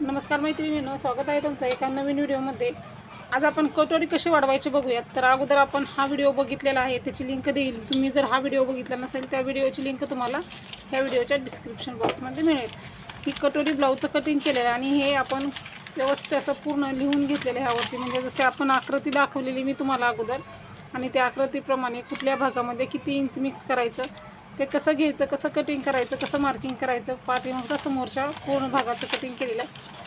नमस्कार मैत्रिणींनो स्वागत आहे तुमचं एका नवीन व्हिडिओमध्ये. आज आपण कटोरी कशी वाढवायची बघूयात. तर अगोदर आपण हा व्हिडिओ बघितलेला आहे त्याची लिंक देईल. तुम्ही जर हा व्हिडिओ बघितला नसेल त्या व्हिडिओची लिंक तुम्हाला ह्या व्हिडिओच्या डिस्क्रिप्शन बॉक्समध्ये मिळेल. ही कटोरी ब्लाऊजचं कटिंग केलेलं आहे आणि हे आपण व्यवस्थित असं पूर्ण लिहून घेतलेलं आहे ह्यावरती. म्हणजे जसे आपण आकृती दाखवलेली मी तुम्हाला अगोदर आणि त्या आकृतीप्रमाणे कुठल्या भागामध्ये किती इंच मिक्स करायचं ते कसं घ्यायचं कसं कटिंग करायचं कसं मार्किंग करायचं पाठीमागचा समोरच्या पूर्ण भागाचं कटिंग केलेलं आहे.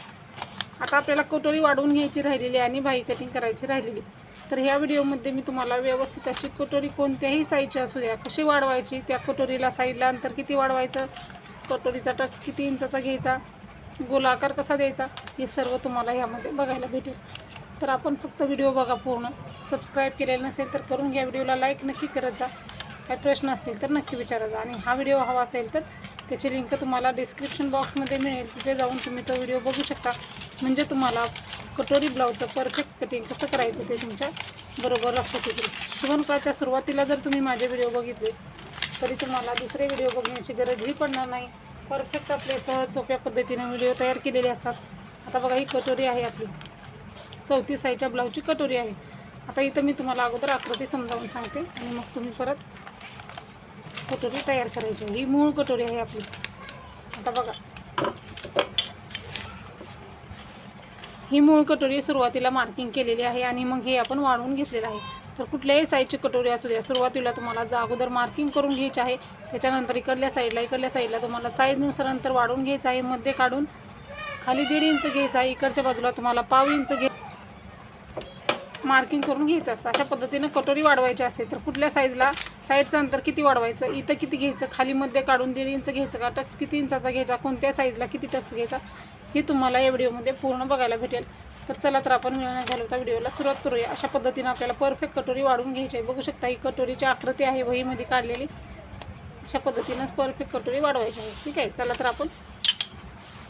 आता आपल्याला कटोरी वाढवून घ्यायची राहिलेली आणि भाई कटिंग करायची राहिलेली तर ह्या व्हिडिओमध्ये मी तुम्हाला व्यवस्थित अशी कटोरी कोणत्याही साईजची असू द्या कशी वाढवायची त्या कटोरीला साईडला अंतर किती वाढवायचं कटोरीचा टच किती इंचाचा घ्यायचा गोलाकार कसा द्यायचा हे सर्व तुम्हाला ह्यामध्ये बघायला भेटेल. तर आपण फक्त व्हिडिओ बघा पूर्ण. सबस्क्राईब केलेलं नसेल तर करून घ्या. व्हिडिओला लाईक नक्की करत जा. काही प्रश्न असतील तर नक्की विचारायचा आणि हा व्हिडिओ हवा असेल तर त्याची लिंक तुम्हाला डिस्क्रिप्शन बॉक्समध्ये मिळेल. तिथे जाऊन तुम्ही तो व्हिडिओ बघू शकता. म्हणजे तुम्हाला कटोरी ब्लाऊजचं परफेक्ट कटिंग कसं करायचं ते तुमच्या बरोबर लक्षात येतील. शिवणकाळच्या सुरुवातीला जर तुम्ही माझे व्हिडिओ बघितले तरी तुम्हाला दुसरे व्हिडिओ बघण्याची गरजही पडणार नाही. परफेक्ट आपले सहज सोप्या पद्धतीने व्हिडिओ तयार केलेले असतात. आता बघा ही कटोरी आहे आपली. चौथी साईजच्या ब्लाऊजची कटोरी आहे. आता इथं मी तुम्हाला अगोदर आकृती समजावून सांगते आणि मग तुम्ही परत कटोरी तयार करायची आहे. ही मूळ कटोरी आहे आपली. आता बघा. ही मूळ कटोरी सुरुवातीला मार्किंग केलेली आहे आणि मग हे आपण वाढवून घेतलेलं आहे. तर कुठल्याही साईजची कटोरी असू द्या सुरुवातीला तुम्हाला जा अगोदर मार्किंग करून घ्यायची आहे. त्याच्यानंतर इकडल्या साईडला इकडल्या साईडला तुम्हाला साईजनुसार नंतर वाढवून घ्यायचं आहे. मध्ये काढून खाली दीड इंच घ्यायचं आहे. इकडच्या बाजूला तुम्हाला पाव इंच घे मार्किंग करून घ्यायचं असतं. अशा पद्धतीनं कटोरी वाढवायची असते. तर कुठल्या साईजला साईजचं अंतर किती वाढवायचं? इथं किती घ्यायचं? खाली मध्ये काढून दीड इंच घ्यायचं का? टक्स किती इंचाचा घ्यायचा? कोणत्या साईजला किती टक्स घ्यायचा? हे तुम्हाला या व्हिडिओमध्ये पूर्ण बघायला भेटेल. तर चला तर आपण मिळवण्यात न घालवता व्हिडिओला सुरुवात करूया. अशा पद्धतीनं आपल्याला परफेक्ट कटोरी वाढवून घ्यायची आहे. बघू शकता ही कटोरीची आकृती आहे वहीमध्ये काढलेली. अशा पद्धतीनंच परफेक्ट कटोरी वाढवायची आहे. ठीक आहे? चला तर आपण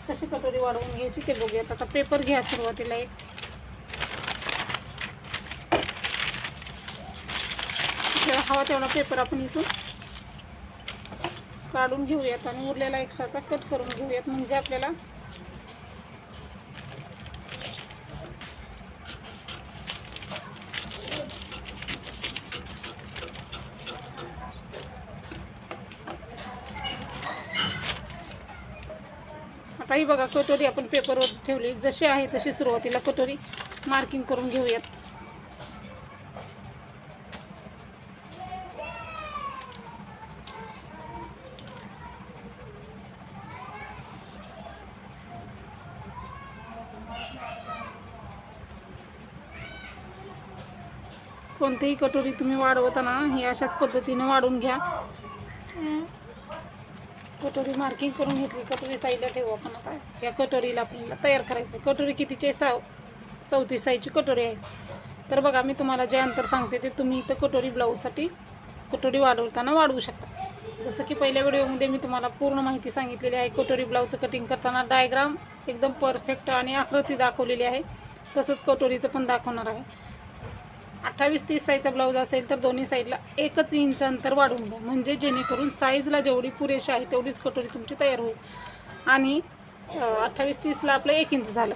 कशी कटोरी वाढवून घ्यायची ते बघूयात. आता पेपर घ्या सुरुवातीला एक. हवा तेवढा पेपर आपण इथून काढून घेऊयात आणि उरलेला एक्स्ट्राचा कट करून घेऊयात. म्हणजे आपल्याला आता ही बघा कटोरी आपण पेपरवर ठेवली. जशी आहे तशी सुरुवातीला कटोरी मार्किंग करून घेऊयात. कोणतीही कटोरी तुम्ही वाढवताना ही अशाच पद्धतीने वाढून घ्या. कटोरी मार्किंग करून घेतली कटोरी साईडला ठेवू आपण आता. या कटोरीला आपल्याला तयार करायचं. कटोरी कितीचे सा चौतीस साईजची कटोरी आहे. तर बघा मी तुम्हाला जे अंतर सांगते ते तुम्ही इथं कटोरी ब्लाऊजसाठी कटोरी वाढवताना वाढवू शकता. जसं की पहिल्या व्हिडिओमध्ये मी तुम्हाला पूर्ण माहिती सांगितलेली आहे कटोरी ब्लाऊजचं कटिंग करताना डायग्राम एकदम परफेक्ट आणि आकृती दाखवलेली आहे. तसंच कटोरीचं पण दाखवणार आहे. अठ्ठावीस तीस साईजचा ब्लाऊज असेल तर दोन्ही साईडला एकच इंच अंतर वाढवून द्या म्हणजे जेणेकरून साईजला जेवढी पुरेशी आहे तेवढीच कटोरी तुमची तयार होईल. आणि अठ्ठावीस तीसला आपलं एक इंच झालं.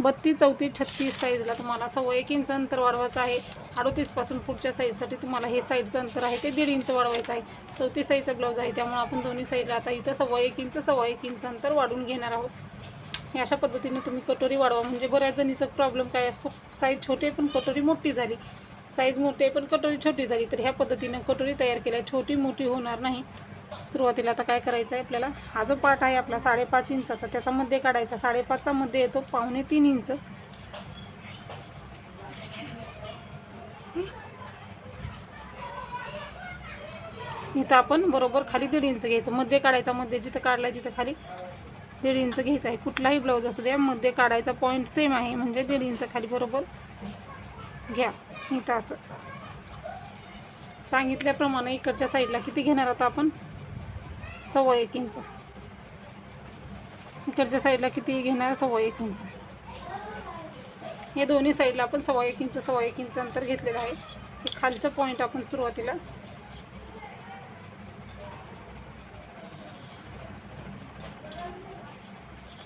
बत्तीस चौतीस छत्तीस साईजला तुम्हाला सव्वा एक इंच अंतर वाढवायचं आहे. अडोतीसपासून पुढच्या साईजसाठी तुम्हाला हे साईडचं अंतर आहे ते दीड इंच वाढवायचं आहे. चौतीस साईजचा ब्लाऊज आहे त्यामुळे आपण दोन्ही साईडला आता इथं सव्वा एक इंच सव्वा एक इंच अंतर वाढवून घेणार आहोत. हे अशा पद्धतीने तुम्ही कटोरी वाढवा. म्हणजे बऱ्याच जणीचा प्रॉब्लेम काय असतो? साईज छोटे पण कटोरी मोठी झाली. साईज मोठी आहे पण कटोरी छोटी झाली तर ह्या पद्धतीनं कटोरी तयार केल्या. छोटी मोठी होणार नाही. सुरुवातीला आता काय करायचं आहे आपल्याला? हा जो पार्ट आहे आपला साडेपाच इंचाचा त्याचा मध्ये काढायचा. साडेपाचचा मध्ये येतो पावणे तीन इंच. इथं आपण बरोबर खाली दीड इंच घ्यायचं. मध्ये काढायचा मध्ये जिथं काढलाय तिथं खाली दीड इंच घ्यायचं आहे. कुठलाही ब्लाऊज असू द्या मध्ये काढायचा पॉईंट सेम आहे. म्हणजे दीड इंच खाली बरोबर घ्या. इथं असं. सांगितल्याप्रमाणे इकडच्या साईडला किती घेणार आता आपण? सव्वा एक इंच. इकडच्या साईडला किती घेणार? सव्वा एक इंच. हे दोन्ही साईडला आपण सव्वा एक इंच सव्वा एक इंच अंतर घेतलेलं आहे. हे खालचं पॉईंट आपण सुरुवातीला.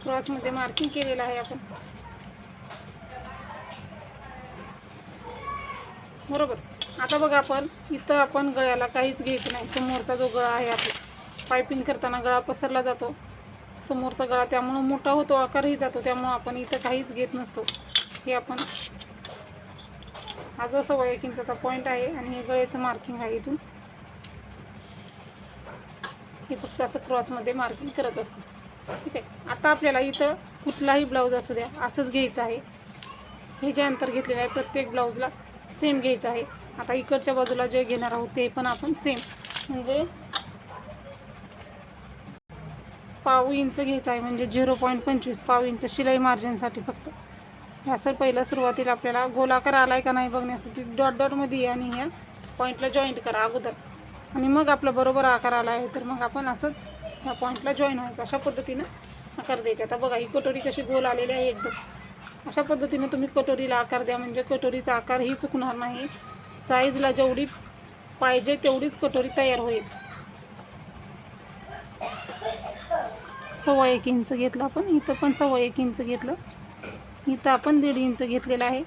क्रॉसमध्ये मार्किंग केलेलं आहे आपण. बरोबर. आता बघा आपण इथं आपण गळ्याला काहीच घ्यायचं नाही. समोरचा जो गळा आहे आपला पायपिंग करताना गळा पसरला जातो. समोरचा गळा त्यामुळं मोठा होतो आकारही जातो. त्यामुळं आपण इथं काहीच घेत नसतो. हे आपण हा जो सव्वा एक इंचाचा पॉईंट आहे आणि हे गळ्याचं मार्किंग आहे इथून. हे फक्त असं क्रॉसमध्ये मार्किंग करत असतो. ठीक आहे? आता आपल्याला इथं कुठलाही ब्लाऊज असू द्या असंच घ्यायचं आहे. हे जे अंतर घेतलेलं आहे प्रत्येक ब्लाऊजला सेम घ्यायचं आहे. आता इकडच्या बाजूला जे घेणार आहोत ते पण आपण सेम. म्हणजे पाव इंच घ्यायचं आहे म्हणजे झिरो पॉईंट पंचवीस. पाव इंच शिलाई मार्जिनसाठी फक्त. ह्या सर पहिला सुरुवातीला आपल्याला गोलाकार आला आहे का नाही बघण्यासाठी डॉट डॉटमध्ये या आणि ह्या पॉईंटला जॉईंट करा अगोदर. आणि मग आपला बरोबर आकार आला आहे तर मग आपण असंच ह्या पॉईंटला जॉईन व्हायचं. अशा पद्धतीनं आकार द्यायचा. आता बघा ही कटोरी कशी गोल आलेली आहे एकदम. अशा पद्धतीनं तुम्ही कटोरीला आकार द्या. म्हणजे कटोरीचा आकारही चुकणार नाही. साईजला जेवढी पाहिजे तेवढीच कटोरी तयार होईल. सव्वा एक इंच घेतलं आपण. इथं पण सव्वा एक इंच घेतलं. इथं आपण दीड इंच घेतलेलं आहे.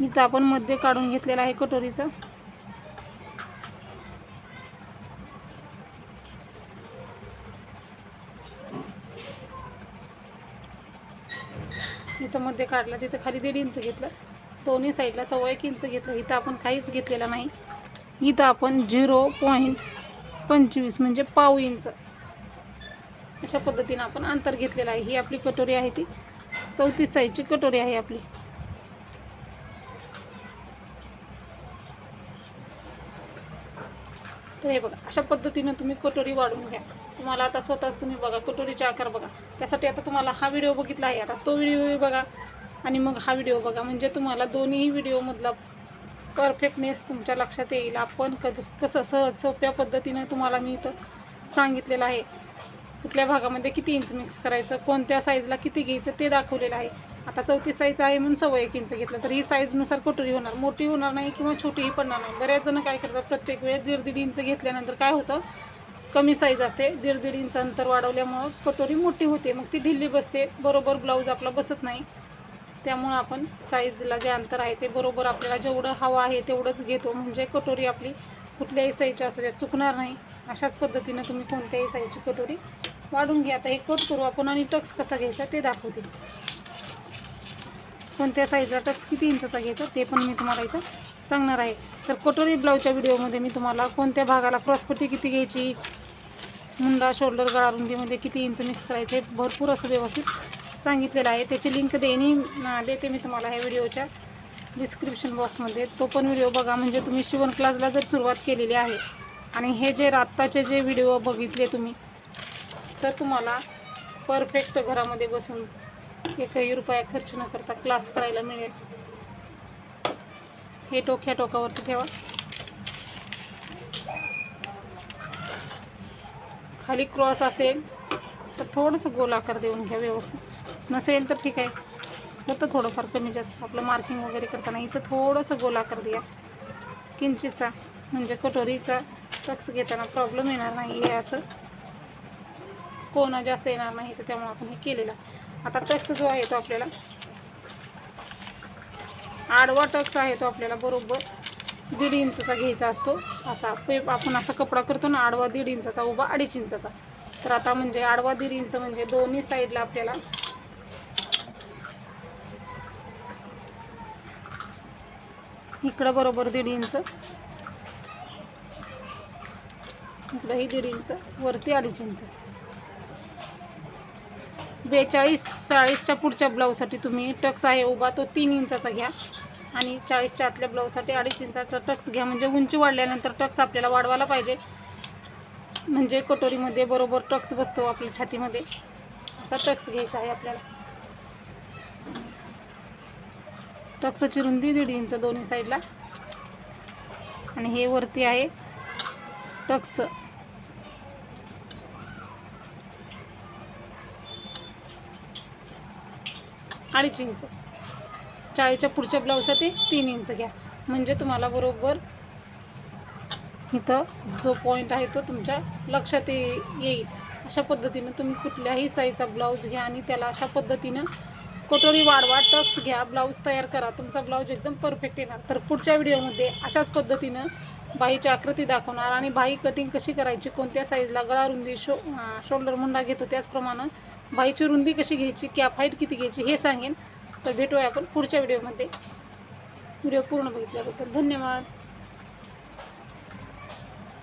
इथं आपण मध्ये काढून घेतलेला आहे कटोरीचा. तिथं मध्ये काढला तिथं खाली दीड इंच घेतलं. दोन्ही साईडला सव्वा एक इंच घेतलं. इथं आपण काहीच घेतलेलं नाही. इथं आपण झिरो पॉईंट पंचवीस म्हणजे पाव इंच. अशा पद्धतीनं आपण अंतर घेतलेलं आहे. ही आपली कटोरी आहे ती. चौतीस साईजची कटोरी आहे आपली. तर हे बघा अशा पद्धतीनं तुम्ही कटोरी वाढवून घ्या. तुम्हाला आता स्वतःच तुम्ही बघा कटोरीचे आकार बघा. त्यासाठी आता तुम्हाला हा व्हिडिओ बघितला आहे. आता तो व्हिडिओ बघा आणि मग हा व्हिडिओ बघा. म्हणजे तुम्हाला दोन्ही व्हिडिओमधला परफेक्टनेस तुमच्या लक्षात येईल. आपण कद कसं सहज सोप्या पद्धतीनं तुम्हाला मी इथं सांगितलेलं आहे. कुठल्या भागामध्ये किती इंच मिक्स करायचं कोणत्या साईजला किती घ्यायचं ते दाखवलेलं आहे. आता चौतीस साईज आहे म्हणून सव्वा एक इंच घेतलं तर ही साईजनुसार कटोरी होणार मोठी होणार नाही किंवा छोटीही पडणार नाही. बऱ्याच जण काय करतात प्रत्येक वेळेस दीड दीड इंच घेतल्यानंतर काय होतं कमी साईज असते दीड दीड इंच अंतर वाढवल्यामुळं कटोरी मोठी होते मग ती ढिल्ली बसते बरोबर ब्लाऊज आपला बसत नाही. त्यामुळं आपण साईजला जे अंतर आहे ते बरोबर आपल्याला जेवढं हवं आहे तेवढंच घेतो म्हणजे कटोरी आपली कुठल्याही साईजची असू द्या चुकणार नाही. अशाच पद्धतीनं तुम्ही कोणत्याही साईजची कटोरी वाढून घ्या. आता हे कट करू आपण आणि टक्स कसा घ्यायचा ते दाखवते. कोणत्या साईजचा टक्स किती इंचाचा घ्यायचा ते पण मी तुम्हाला इथं सांगणार आहे. तर कटोरी ब्लाऊजच्या व्हिडिओमध्ये मी तुम्हाला कोणत्या भागाला क्रॉसपट्टी किती घ्यायची मुंडा शोल्डर गळा रुंदीमध्ये किती इंच मिक्स करायचे भरपूर असं व्यवस्थित सांगितलेलं आहे. त्याची लिंक देणी देते मी तुम्हाला ह्या व्हिडिओच्या डिस्क्रिप्शन बॉक्समध्ये तो पण व्हिडिओ बघा म्हणजे तुम्ही शिवण क्लासला जर सुरुवात केलेली आहे आणि हे जे आत्ताचे जे व्हिडिओ बघितले तुम्ही तर तुम्हाला परफेक्ट घरामध्ये बसून एकही रुपया खर्च न करता क्लास करायला मिळेल. हे टोक्या टोकावरती ठेवा. खाली क्रॉस असेल तर थोडंसं गोल आकार देऊन घ्या व्यवस्थित. नसेल तर ठीक आहे. होतं थोडंफार कमी जास्त. आपलं मार्किंग वगैरे करताना इथं थोडंसं गोल आकार द्या. किंचितचा म्हणजे कटोरीचा टक्स घेताना प्रॉब्लेम येणार नाही हे असं. कोणा जास्त येणार नाही तर त्यामुळे आपण हे केलेलं आता टक्स जो आहे तो आपल्याला आडवा टक्स आहे तो आपल्याला बरोबर दीड इंचचा घ्यायचा असतो. असा पेप आपण असा कपडा करतो ना आडवा दीड इंचाचा उभा अडीच इंचाचा. तर आता म्हणजे आडवा दीड इंच म्हणजे दोन्ही साईडला आपल्याला इकडं बरोबर दीड इंच इकडंही दीड इंच वरती अडीच इंच. बेचाळीस चाळीसच्या पुढच्या ब्लाऊजसाठी तुम्ही टक्स आहे उभा तो तीन इंचाचा घ्या. आणि चाळीसच्या आतल्या ब्लाऊजसाठी अडीच इंचाचा टक्स घ्या. म्हणजे उंची वाढल्यानंतर टक्स आपल्याला वाढवायला पाहिजे. म्हणजे कटोरीमध्ये बरोबर टक्स बसतो आपल्या छातीमध्ये. असा टक्स घ्यायचा आहे आपल्याला. टक्सची रुंदी दीड इंच दोन्ही साईडला. आणि हे वरती आहे टक्स. अडीच इंच. चाळीच्या पुढच्या ब्लाऊजसाठी तीन इंच घ्या. म्हणजे तुम्हाला बरोबर इथं जो पॉईंट आहे तो तुमच्या लक्षात ये- येईल. अशा पद्धतीनं तुम्ही कुठल्याही साईजचा ब्लाऊज घ्या आणि त्याला अशा पद्धतीनं कटोरी वाढवा टक्स घ्या. ब्लाऊज तयार करा. तुमचा ब्लाऊज एकदम परफेक्ट येणार. तर पुढच्या व्हिडिओमध्ये अशाच पद्धतीनं बाईची आकृती दाखवणार आणि बाई कटिंग कशी करायची कोणत्या साईजला गळा रुंदी शो शोल्डर मुंडा घेतो त्याचप्रमाणे बाईची रुंदी कशी घ्यायची कॅप हाईट किती घ्यायची हे सांगेन. तर भेटूया आपण पुढच्या व्हिडिओमध्ये व्हिडिओ पूर्ण बघितल्याबद्दल धन्यवाद.